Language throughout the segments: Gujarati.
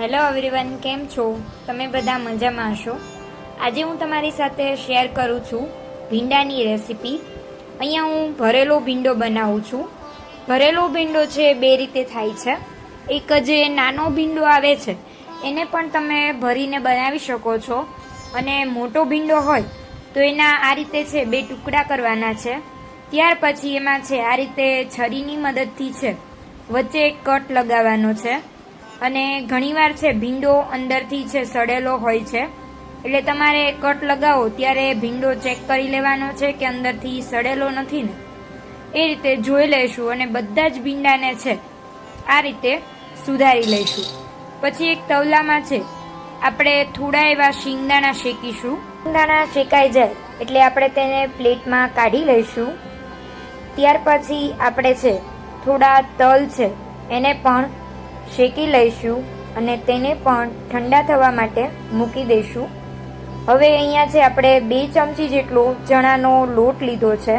હેલો એવરીવન કેમ છો? તમે બધા મજામાં હશો? આજે હું તમારી સાથે શેર કરું છું ભીંડાની રેસીપી અહીંયા હું ભરેલો ભીંડો બનાવું છું. ભરેલો ભીંડો છે બે રીતે થાય છે. એક જે નાનો ભીંડો આવે છે. એને પણ તમે ભરીને બનાવી શકો છો. અને મોટો ભીંડો હોય, તો એના આ રીતે છે, બે ટુકડા કરવાના છે. ત્યાર પછી એમાં છે, આ રીતે છરીની મદદથી છે, વચ્ચે એક કટ લગાવવાનો છે. અને ઘણીવાર છે, ભીંડો અંદરથી છે, સડેલો હોય છે. એટલે તમારે કટ લગાવો, ત્યારે ભીંડો ચેક કરી લેવાનો છે કે અંદરથી સડેલો નથી ને. એ રીતે જોઈ લઈશું અને બધા જ ભીંડાને છે, આ રીતે સુધારી લઈશું પછી એક તવલામાં છે, આપણે થોડા એવા શિંગદાણા શેકીશું. શિંગદાણા શેકાઈ જાય, એટલે આપણે તેને પ્લેટમાં કાઢી લઈશું. ત્યાર પછી આપણે છે, થોડા તલ છે, એને પણ શેકી લઈશું અને તેને પણ ઠંડા થવા માટે મૂકી દઈશું. હવે અહીંયા છે આપણે બે ચમચી જેટલો ચણાનો લોટ લીધો છે.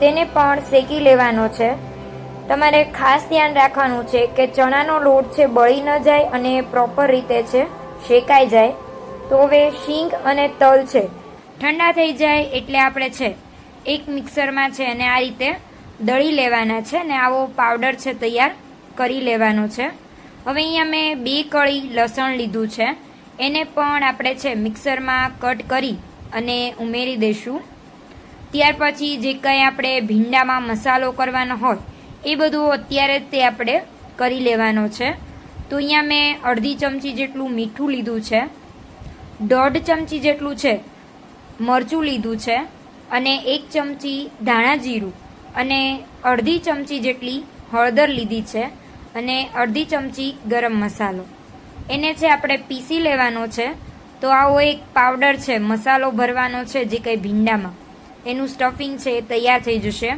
તેને પણ શેકી લેવાનો છે. તમારે ખાસ ધ્યાન રાખવાનું છે કે ચણાનો લોટ છે બળી ન જાય અને પ્રોપર રીતે છે શેકાઈ જાય. તો હવે શીંગ અને તલ છે. ઠંડા થઈ જાય એટલે આપણે છે એક મિક્સરમાં છે અને આ રીતે દળી લેવાના છે ને આવો પાવડર છે તૈયાર. કરી લેવાનો છે. હવે અહીંયા મેં બે કળી લસણ લીધું છે. એને પણ આપણે છે મિક્સરમાં કટ કરી અને ઉમેરી દઈશું ત્યાર પછી જે કંઈ આપણે ભીંડામાં મસાલો કરવાનો હોય, એ બધું અત્યારે જ તે આપણે કરી લેવાનો છે. તો અહીંયા મેં અડધી ચમચી જેટલું મીઠું લીધું છે. દોઢ ચમચી જેટલું છે મરચું લીધું છે અને એક ચમચી ધાણા જીરું અને અડધી ચમચી જેટલી હળદર લીધી છે. અને અડધી ચમચી ગરમ મસાલો. એને છે આપણે પીસી લેવાનો છે, તો આવો એક પાવડર છે, મસાલો ભરવાનો છે, જે કંઈ ભીંડામાં. એનું સ્ટફિંગ છે, એ તૈયાર થઈ જશે.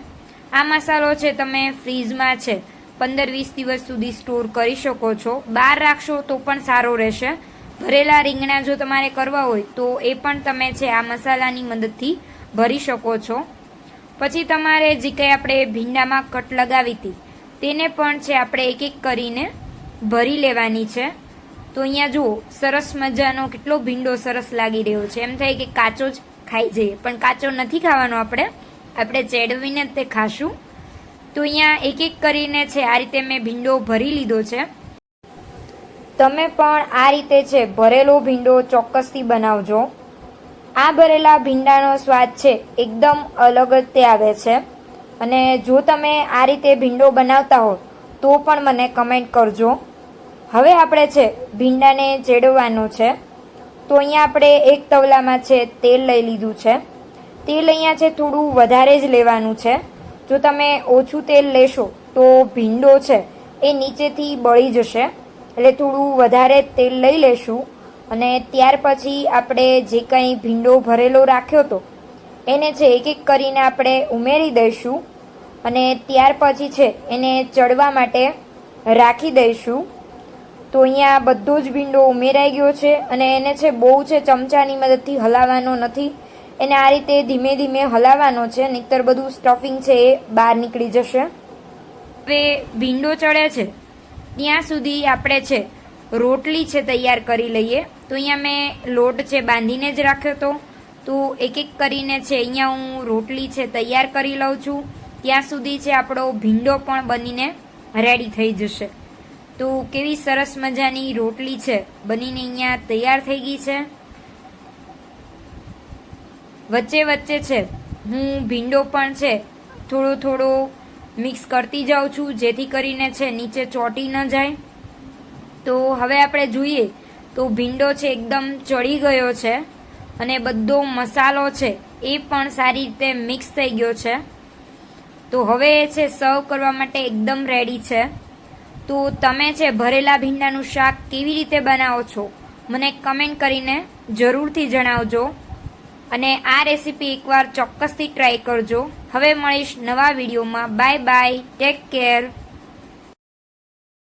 આ મસાલો છે, તમે ફ્રીઝમાં છે પંદર વીસ દિવસ સુધી સ્ટોર કરી શકો છો. બહાર રાખશો તો પણ સારો રહેશે. ભરેલા રીંગણા જો તમારે કરવા હોય, તો એ પણ તમે છે, આ મસાલાની મદદથી ભરી શકો છો. પછી તમારે જે કંઈ આપણે ભીંડામાં કટ લગાવી હતી તેને પણ છે આપણે એક એક કરીને ભરી લેવાની છે. તો અહીંયા જુઓ, સરસ મજાનો કેટલો ભીંડો સરસ લાગી રહ્યો છે. એમ થાય કે કાચો જ ખાઈ જઈએ, પણ કાચો નથી ખાવાનો આપણે. આપણે ચેડવીને જ તે ખાશું. તો અહીંયા એક એક કરીને છે, આ રીતે મેં ભીંડો ભરી લીધો છે. તમે પણ આ રીતે છે, ભરેલો ભીંડો ચોક્કસથી બનાવજો. આ ભરેલા ભીંડાનો સ્વાદ છે, એકદમ અલગ જ તે આવે છે. અને જો તમે આ રીતે ભીંડો બનાવતા હો, તો પણ મને કમેન્ટ કરજો. હવે આપણે છે, ભીંડાને ચેડવવાનો છે. તો અહીંયા આપણે એક તવલામાં છે, તેલ લઈ લીધું છે. તેલ અહીંયા છે, થોડું વધારે જ લેવાનું છે. જો તમે ઓછું તેલ લેશો, તો ભીંડો છે, એ નીચેથી બળી જશે. એટલે થોડું વધારે તેલ લઈ લેશું. અને ત્યાર પછી આપણે જે કંઈ ભીંડો ભરેલો રાખ્યો હતો, એને છે એક એક કરીને આપણે ઉમેરી દઈશું. અને ત્યાર પછી છે, એને ચડવા માટે રાખી દઈશું. તો અહીંયા બધો જ ભીંડો ઉમેરાઈ ગયો છે અને એને છે, બહુ છે, ચમચાની મદદથી હલાવવાનો નથી. એને આ રીતે ધીમે ધીમે હલાવવાનો છે, નહીતર બધું સ્ટફિંગ છે એ બહાર નીકળી જશે. હવે ભીંડો ચડે છે, ત્યાં સુધી આપણે છે, રોટલી છે તૈયાર કરી લઈએ. તો અહીંયા મેં લોટ છે બાંધીને જ રાખ્યો હતો તો એક એક કરીને છે, અહીંયા હું રોટલી છે તૈયાર કરી લઉં છું. ત્યાં સુધી છે આપણો ભીંડો પણ બનીને રેડી થઈ જશે. તો કેવી સરસ મજાની રોટલી છે. બનીને અહીંયા તૈયાર થઈ ગઈ છે. વચ્ચે વચ્ચે છે. હું ભીંડો પણ છે, થોડો થોડો મિક્સ કરતી જાઉં છું, જેથી કરીને છે નીચે ચોટી ન જાય. તો હવે આપણે જોઈએ તો ભીંડો છે એકદમ ચડી ગયો છે અને બધો મસાલો છે એ પણ સારી રીતે મિક્સ થઈ ગયો છે. તો હવે છે સર્વ કરવા માટે એકદમ રેડી છે. તો તમે છે, ભરેલા ભીંડાનું શાક કેવી રીતે બનાવો છો? મને કમેન્ટ કરીને જરૂરથી જણાવજો. અને આ રેસીપી એકવાર ચોક્કસથી ટ્રાય કરજો. હવે મળીશ નવા વિડીયોમાં બાય બાય ટેક કેર